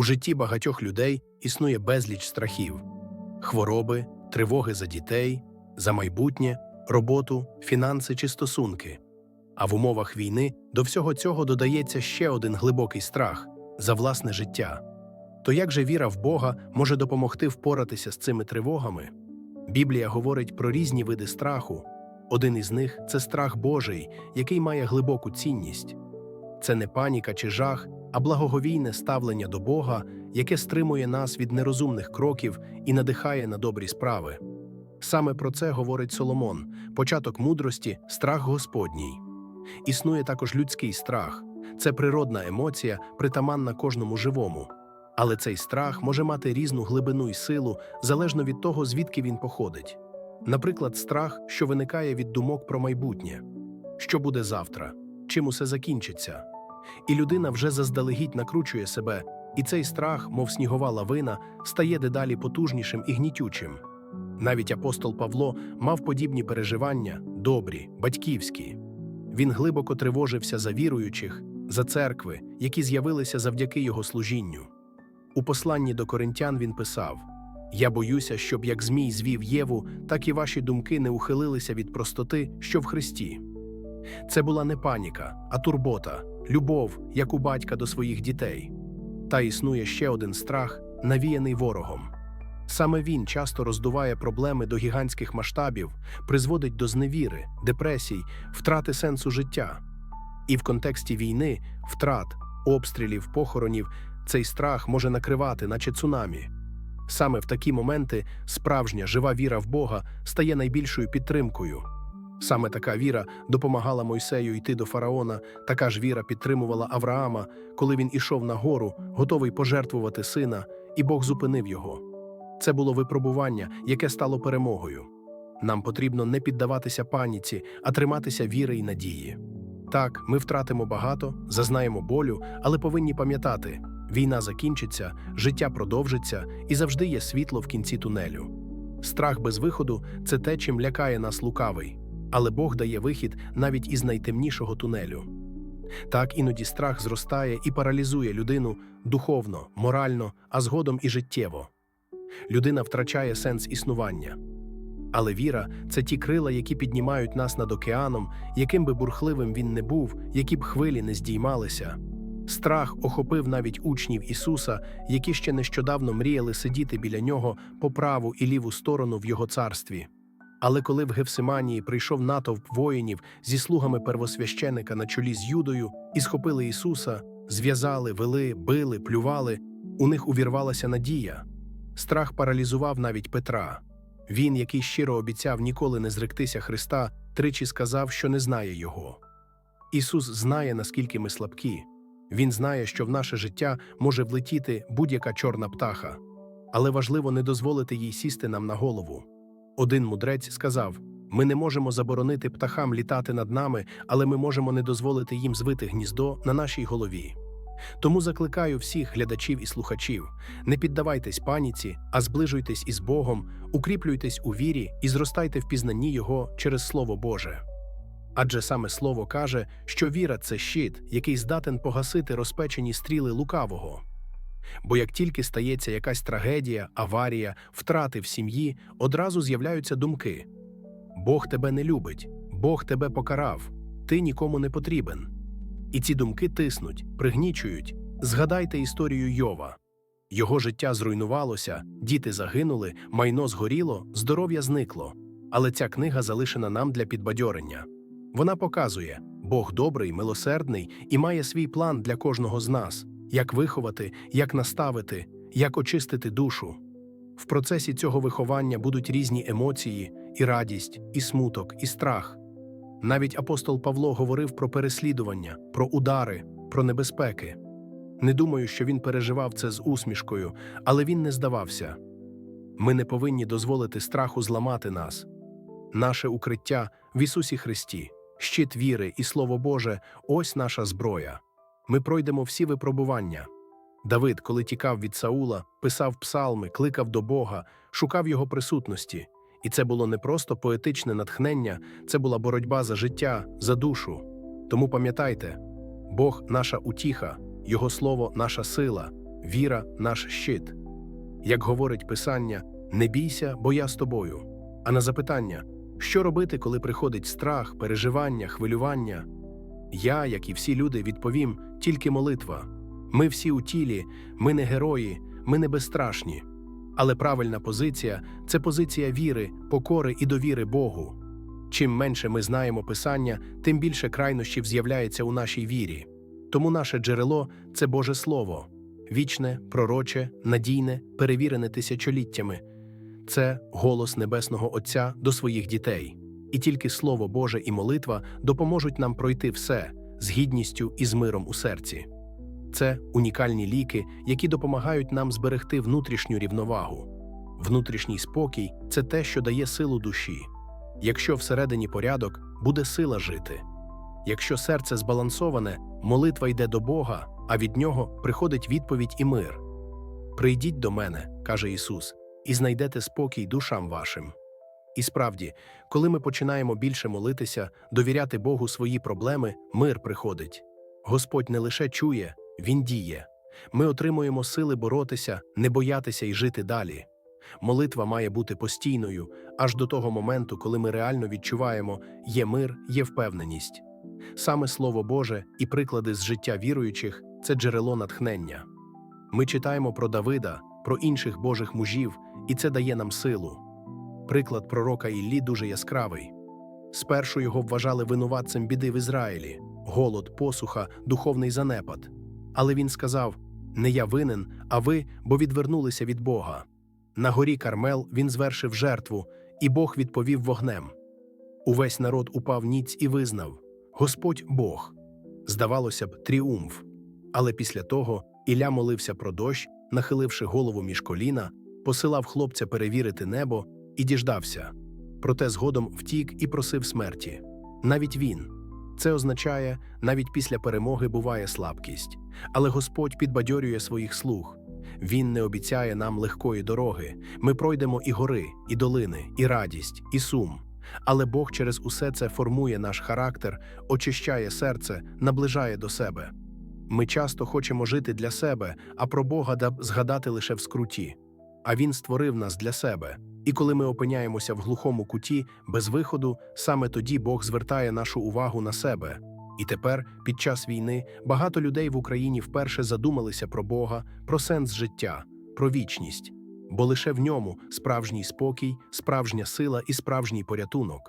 У житті багатьох людей існує безліч страхів: хвороби, тривоги за дітей, за майбутнє, роботу, фінанси чи стосунки. А в умовах війни до всього цього додається ще один глибокий страх за власне життя. То як же віра в Бога може допомогти впоратися з цими тривогами? Біблія говорить про різні види страху. Один із них це страх Божий, який має глибоку цінність. Це не паніка чи жах, а благоговійне ставлення до Бога, яке стримує нас від нерозумних кроків і надихає на добрі справи. Саме про це говорить Соломон: початок мудрості страх Господній. Існує також людський страх це природна емоція, притаманна кожному живому. Але цей страх може мати різну глибину і силу залежно від того, звідки він походить. Наприклад, страх, що виникає від думок про майбутнє, що буде завтра, чим усе закінчиться. І людина вже заздалегідь накручує себе, і цей страх, мов снігова лавина, стає дедалі потужнішим і гнітючим. Навіть апостол Павло мав подібні переживання, добрі, батьківські. Він глибоко тривожився за віруючих, за церкви, які з'явилися завдяки його служінню. У посланні до коринтян він писав: Я боюся, щоб як Змій звів Єву, так і ваші думки не ухилилися від простоти, що в Христі. Це була не паніка, а турбота, любов, як у батька до своїх дітей. Та існує ще один страх, навіяний ворогом. Саме він часто роздуває проблеми до гігантських масштабів, призводить до зневіри, депресій, втрати сенсу життя. І в контексті війни, втрат, обстрілів, похоронів цей страх може накривати, наче цунамі. Саме в такі моменти справжня жива віра в Бога стає найбільшою підтримкою. Саме така віра допомагала Мойсею йти до фараона, така ж віра підтримувала Авраама, коли він ішов на гору, готовий пожертвувати сина, і Бог зупинив його. Це було випробування, яке стало перемогою. Нам потрібно не піддаватися паніці, а триматися віри і надії. Так, ми втратимо багато, зазнаємо болю, але повинні пам'ятати, війна закінчиться, життя продовжиться і завжди є світло в кінці тунелю. Страх без виходу це те, чим лякає нас лукавий, але Бог дає вихід навіть із найтемнішого тунелю. Так іноді страх зростає і паралізує людину духовно, морально, а згодом і життєво. Людина втрачає сенс існування. Але віра це ті крила, які піднімають нас над океаном, яким би бурхливим він не був, які б хвилі не здіймалися. Страх охопив навіть учнів Ісуса, які ще нещодавно мріяли сидіти біля нього по праву і ліву сторону в його царстві. Але коли в Гефсиманії прийшов натовп воїнів зі слугами первосвященика на чолі з Юдою і схопили Ісуса, зв'язали, вели, били, плювали, у них увірвалася надія. Страх паралізував навіть Петра. Він, який щиро обіцяв ніколи не зректися Христа, тричі сказав, що не знає Його. Ісус знає, наскільки ми слабкі. Він знає, що в наше життя може влетіти будь-яка чорна птаха, але важливо не дозволити їй сісти нам на голову. Один мудрець сказав: ми не можемо заборонити птахам літати над нами, але ми можемо не дозволити їм звити гніздо на нашій голові. Тому закликаю всіх глядачів і слухачів: не піддавайтесь паніці, а зближуйтесь із Богом, укріплюйтесь у вірі і зростайте в пізнанні Його через Слово Боже. Адже саме Слово каже, що віра це щит, який здатен погасити розпечені стріли лукавого. Бо як тільки стається якась трагедія, аварія, втрати в сім'ї, одразу з'являються думки: Бог тебе не любить, Бог тебе покарав, ти нікому не потрібен. І ці думки тиснуть, пригнічують. Згадайте історію Йова. Його життя зруйнувалося, діти загинули, майно згоріло, здоров'я зникло. Але ця книга залишена нам для підбадьорення. Вона показує, Бог добрий, милосердний і має свій план для кожного з нас, як виховати, як наставити, як очистити душу. В процесі цього виховання будуть різні емоції, і радість, і смуток, і страх. Навіть апостол Павло говорив про переслідування, про удари, про небезпеки. Не думаю, що він переживав це з усмішкою, але він не здавався. Ми не повинні дозволити страху зламати нас. Наше укриття в Ісусі Христі, щит віри і Слово Боже ось наша зброя. Ми пройдемо всі випробування. Давид, коли тікав від Саула, писав псалми, кликав до Бога, шукав його присутності. І це було не просто поетичне натхнення, це була боротьба за життя, за душу. Тому пам'ятайте, Бог наша утіха, Його слово наша сила. віра наш щит. Як говорить Писання, не бійся, бо я з тобою. А на запитання, що робити, коли приходить страх, переживання, хвилювання? Я, як і всі люди, відповім тільки молитва. Ми всі у тілі, ми не герої, ми не безстрашні. Але правильна позиція це позиція віри, покори і довіри Богу. Чим менше ми знаємо Писання, тим більше крайнощів з'являється у нашій вірі. Тому наше джерело це Боже Слово вічне, пророче, надійне, перевірене тисячоліттями. Це голос Небесного Отця до своїх дітей. І тільки Слово Боже і молитва допоможуть нам пройти все з гідністю і з миром у серці. Це унікальні ліки, які допомагають нам зберегти внутрішню рівновагу. Внутрішній спокій це те, що дає силу душі. Якщо всередині порядок, буде сила жити. Якщо серце збалансоване, молитва йде до Бога, а від нього приходить відповідь і мир. Прийдіть до мене, каже Ісус, і знайдете спокій душам вашим. І справді, коли ми починаємо більше молитися, довіряти Богу свої проблеми, мир приходить. Господь не лише чує, Він діє. Ми отримуємо сили боротися, не боятися і жити далі. Молитва має бути постійною, аж до того моменту, коли ми реально відчуваємо, є мир, є впевненість. Саме Слово Боже і приклади з життя віруючих це джерело натхнення. Ми читаємо про Давида, про інших Божих мужів, і це дає нам силу. Приклад пророка Іллі дуже яскравий. Спершу його вважали винуватцем біди в Ізраїлі, голод, посуха, духовний занепад. Але він сказав: Не я винен, а ви, бо відвернулися від Бога. На горі Кармел він звершив жертву, і Бог відповів вогнем. Увесь народ упав ніць і визнав Господь Бог. Здавалося б, тріумф. Але після того Ілля молився про дощ, нахиливши голову між коліна, посилав хлопця перевірити небо і діждався. Проте згодом втік і просив смерті. Навіть він. Це означає, навіть після перемоги буває слабкість, але Господь підбадьорює своїх слуг. Він не обіцяє нам легкої дороги. Ми пройдемо і гори, і долини, і радість, і сум. Але Бог через усе це формує наш характер, очищає серце, наближає до себе. Ми часто хочемо жити для себе, а про Бога да згадати лише в скруті. А Він створив нас для себе. І коли ми опиняємося в глухому куті, без виходу, саме тоді Бог звертає нашу увагу на себе. І тепер, під час війни, багато людей в Україні вперше задумалися про Бога, про сенс життя, про вічність, бо лише в ньому справжній спокій, справжня сила і справжній порятунок.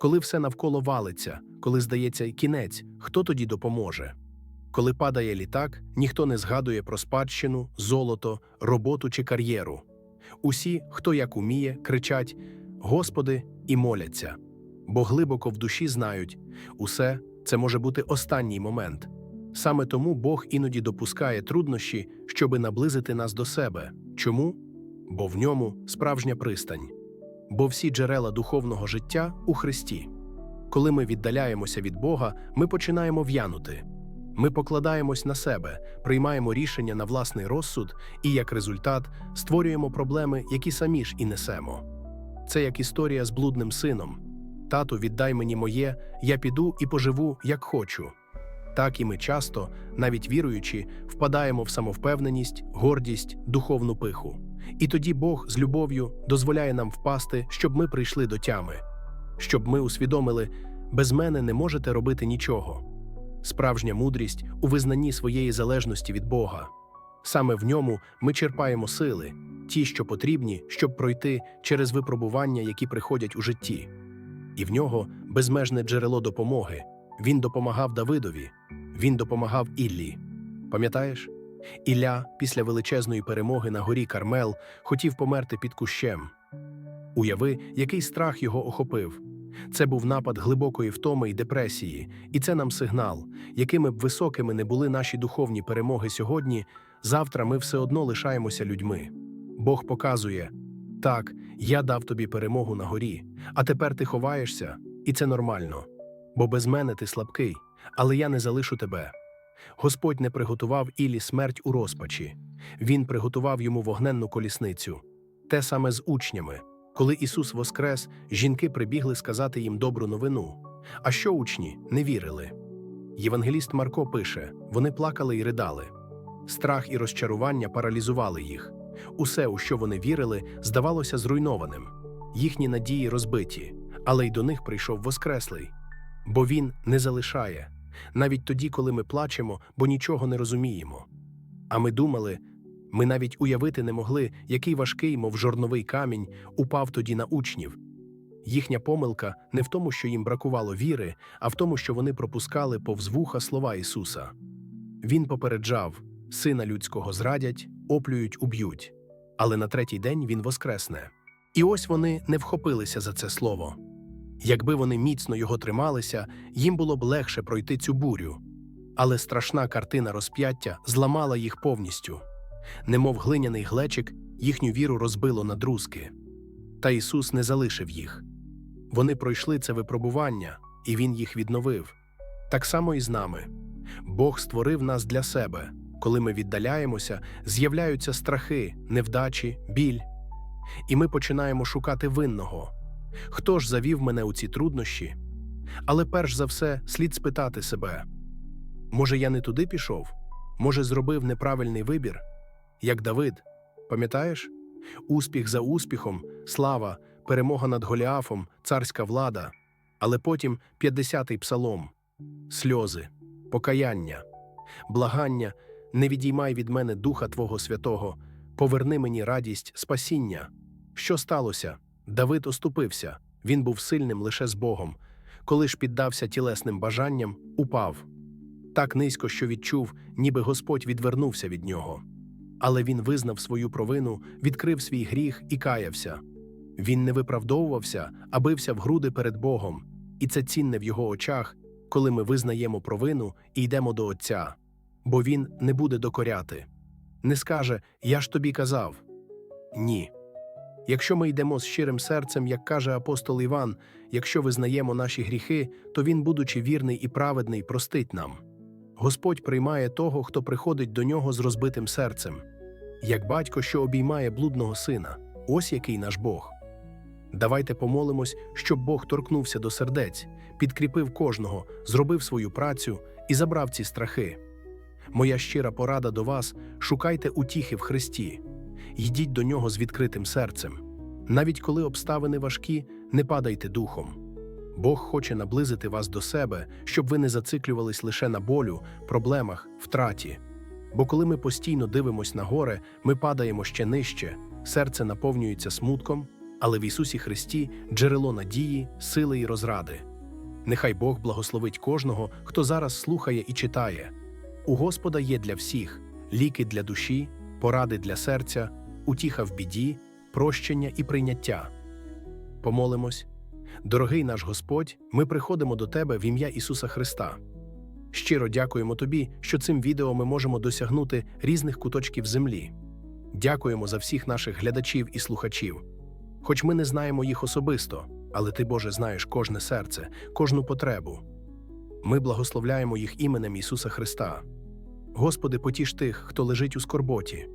Коли все навколо валиться, коли здається кінець, хто тоді допоможе? Коли падає літак, ніхто не згадує про спадщину, золото, роботу чи кар'єру. Усі, хто як уміє, кричать Господи і моляться, бо глибоко в душі знають усе це може бути останній момент. Саме тому Бог іноді допускає труднощі, щоби наблизити нас до себе. Чому? Бо в ньому справжня пристань, бо всі джерела духовного життя у Христі. Коли ми віддаляємося від Бога, ми починаємо в'янути. Ми покладаємось на себе, приймаємо рішення на власний розсуд і, як результат, створюємо проблеми, які самі ж і несемо. Це як історія з блудним сином. Тату, віддай мені моє, я піду і поживу, як хочу. Так і ми часто, навіть віруючи, впадаємо в самовпевненість, гордість, духовну пиху. І тоді Бог з любов'ю дозволяє нам впасти, щоб ми прийшли до тями, щоб ми усвідомили, без мене не можете робити нічого. Справжня мудрість у визнанні своєї залежності від Бога. Саме в ньому ми черпаємо сили, ті, що потрібні, щоб пройти через випробування, які приходять у житті. І в нього безмежне джерело допомоги. Він допомагав Давидові, він допомагав Іллі. Пам'ятаєш? Ілля після величезної перемоги на горі Кармел хотів померти під кущем. Уяви, який страх його охопив. Це був напад глибокої втоми й депресії, і це нам сигнал, якими б високими не були наші духовні перемоги сьогодні, завтра ми все одно лишаємося людьми. Бог показує так, я дав тобі перемогу на горі, а тепер ти ховаєшся, і це нормально. Бо без мене ти слабкий, але я не залишу тебе. Господь не приготував Ілі смерть у розпачі, Він приготував йому вогненну колісницю. Те саме з учнями. Коли Ісус воскрес, жінки прибігли сказати їм добру новину. А що учні не вірили? Євангеліст Марко пише: вони плакали й ридали. Страх і розчарування паралізували їх. Усе, у що вони вірили, здавалося зруйнованим. Їхні надії розбиті, але й до них прийшов Воскреслий. Бо він не залишає, навіть тоді, коли ми плачемо, бо нічого не розуміємо. А ми думали, ми навіть уявити не могли, який важкий, мов жорновий камінь, упав тоді на учнів. Їхня помилка не в тому, що їм бракувало віри, а в тому, що вони пропускали повз вуха слова Ісуса. Він попереджав сина людського зрадять, оплюють, уб'ють. Але на третій день він воскресне. І ось вони не вхопилися за це слово. Якби вони міцно його трималися, їм було б легше пройти цю бурю. Але страшна картина розп'яття зламала їх повністю. Немов глиняний глечик, їхню віру розбило на друзки. Та Ісус не залишив їх. Вони пройшли це випробування, і Він їх відновив. Так само і з нами. Бог створив нас для себе. Коли ми віддаляємося, з'являються страхи, невдачі, біль. І ми починаємо шукати винного. Хто ж завів мене у ці труднощі? Але перш за все слід спитати себе: може, я не туди пішов? Може, зробив неправильний вибір? Як Давид, пам'ятаєш? Успіх за успіхом, слава, перемога над Голіафом, царська влада, але потім 50-й псалом, сльози, покаяння, благання, не відіймай від мене Духа Твого Святого, поверни мені радість, спасіння. Що сталося? Давид оступився, він був сильним лише з Богом. Коли ж піддався тілесним бажанням, упав. Так низько, що відчув, ніби Господь відвернувся від нього. Але він визнав свою провину, відкрив свій гріх і каявся. Він не виправдовувався, а бився в груди перед Богом, і це цінне в його очах, коли ми визнаємо провину і йдемо до Отця, бо він не буде докоряти. Не скаже Я ж тобі казав. Ні. Якщо ми йдемо з щирим серцем, як каже апостол Іван, якщо визнаємо наші гріхи, то він, будучи вірний і праведний, простить нам. Господь приймає того, хто приходить до нього з розбитим серцем, як батько, що обіймає блудного сина. Ось який наш Бог. Давайте помолимось, щоб Бог торкнувся до сердець, підкріпив кожного, зробив свою працю і забрав ці страхи. Моя щира порада до вас шукайте утіхи в Христі, йдіть до нього з відкритим серцем. Навіть коли обставини важкі, не падайте духом. Бог хоче наблизити вас до себе, щоб ви не зациклювались лише на болю, проблемах, втраті. Бо коли ми постійно дивимось на горе, ми падаємо ще нижче, серце наповнюється смутком, але в Ісусі Христі джерело надії, сили і розради. Нехай Бог благословить кожного, хто зараз слухає і читає. У Господа є для всіх ліки для душі, поради для серця, утіха в біді, прощення і прийняття. Помолимось. Дорогий наш Господь, ми приходимо до Тебе в ім'я Ісуса Христа. Щиро дякуємо Тобі, що цим відео ми можемо досягнути різних куточків землі. Дякуємо за всіх наших глядачів і слухачів. Хоч ми не знаємо їх особисто, але Ти, Боже, знаєш кожне серце, кожну потребу. Ми благословляємо їх іменем Ісуса Христа. Господи, потіш тих, хто лежить у скорботі.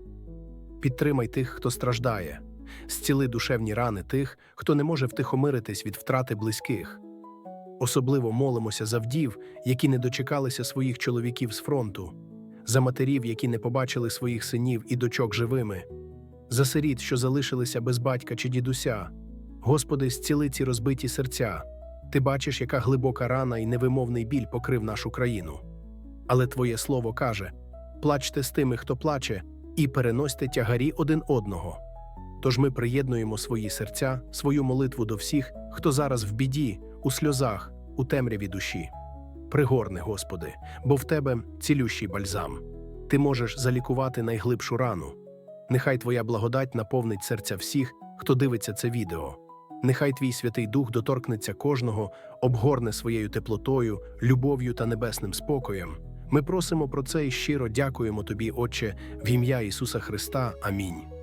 Підтримай тих, хто страждає, зціли душевні рани тих, хто не може втихомиритись від втрати близьких. Особливо молимося за вдів, які не дочекалися своїх чоловіків з фронту, за матерів, які не побачили своїх синів і дочок живими, за сиріт, що залишилися без батька чи дідуся. Господи, зціли ці розбиті серця. Ти бачиш, яка глибока рана і невимовний біль покрив нашу країну. Але Твоє слово каже: плачте з тими, хто плаче, і переносьте тягарі один одного. Тож ми приєднуємо свої серця, свою молитву до всіх, хто зараз в біді, у сльозах, у темряві душі. Пригорни, Господи, бо в Тебе цілющий бальзам. Ти можеш залікувати найглибшу рану. Нехай Твоя благодать наповнить серця всіх, хто дивиться це відео. Нехай Твій Святий Дух доторкнеться кожного, обгорне своєю теплотою, любов'ю та небесним спокоєм. Ми просимо про це і щиро дякуємо Тобі, Отче, в ім'я Ісуса Христа. Амінь.